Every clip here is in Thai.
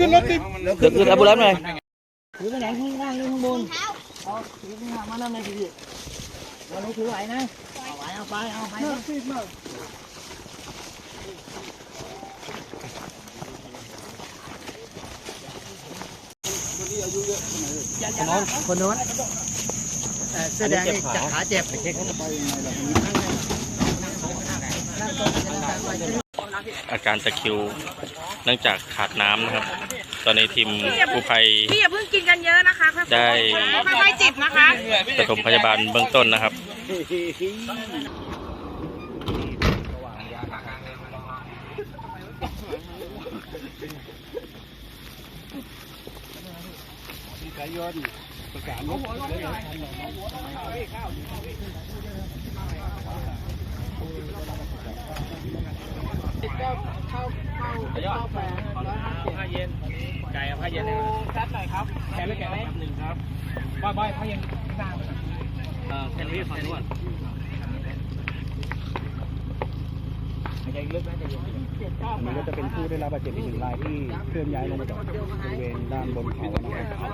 ขึ้นรถดิเดี๋ยวคืออาบุรัมหน่อยถือไปไหนข้างล่างหรือข้างบนเอาถือข้างล่างมานั่นเลยพี่วันนี้ถือไหวนะเอาไหวเอาไปเอาไปน่าซีดมากคนโน้นคนโน้นแต่เสื้อแดงนี่จะขาเจ็บ อาการตะคริวเนื่องจากขาดน้ำนะครับ ตอนนี้ทีมกู้ภัยพี่อย่าเพิ่งกินกันเยอะนะคะค่อยๆได้ค่อยๆจิบนะคะปฐมพยาบาลเบื้องต้นนะครับ ติดเข้าเข้าเข้าไปร้อยห้าสิบผ้าเย็นไก่ผ้าเย็นแซดหน่อยครับแขนไม่แขนไหมหนึ่งครับบอยบอยผ้าเย็นข้างหน้าแขนนี้ฝั่งนู้ ฟังด้วยมันก็จะเป็นผู้ได้รับบาดเจ็บอีกหนึ่งรายที่เคลื่อนย้ายลงมาจากบริเวณด้านบนเขานะครั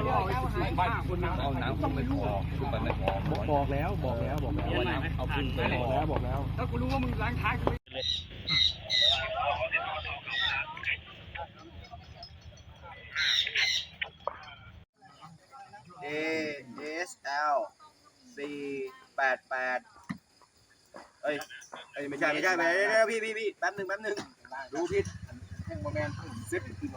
บบ้านคุณน้ำเอาน้ำขึ้นไปพอขึ้นไปไม่พอบอกแล้วบอกแล้วบอกแล้วเอาขึ้นไปบอกแล้วบอกแล้วถ้าคุณรู้ว่ามึงล้างท้ายกู A S L สี่แปดแปดเอ้ย อ้ยไม่ใช่ไม่ใช่ไม่ใช่เดี๋ยวพี่พี่พี่แป๊บหนึ่งแป๊บหนึ่งดูผิดสิบกิโล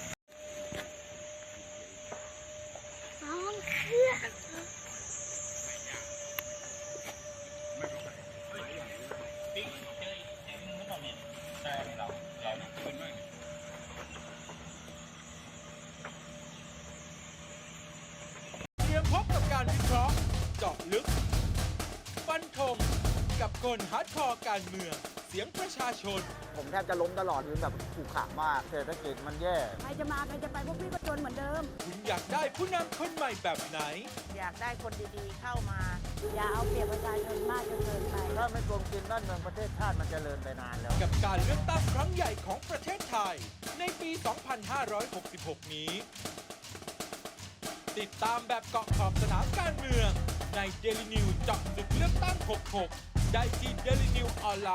พบกับการวิเคราะห์เจาะลึก ฟันธงกับคนฮาร์ดคอร์การเมือง เสียงประชาชน ผมแทบจะล้มตลอดคือแบบขู่ขามากเศรษฐกิจมันแย่ ใครจะมาใครจะไปพวกพี่ก็จนเหมือนเดิม คุณอยากได้ผู้นำคนใหม่แบบไหน อยากได้คนดีๆเข้ามา อย่าเอาเปรียบประชาชนมากจนเกินไป ถ้าไม่โกงกินบ้านเมืองประเทศชาติมันจเจริญไปนานแล้ว กับการเลือกตั้งครั้งใหญ่ของประเทศไทย ในปี 2566 นี้ ติดตามแบบเกาะขอบสนามการเมืองใน Daily News เจาะลึกเลือกตั้ง 66 ได้ที่ Daily News ออนไลน์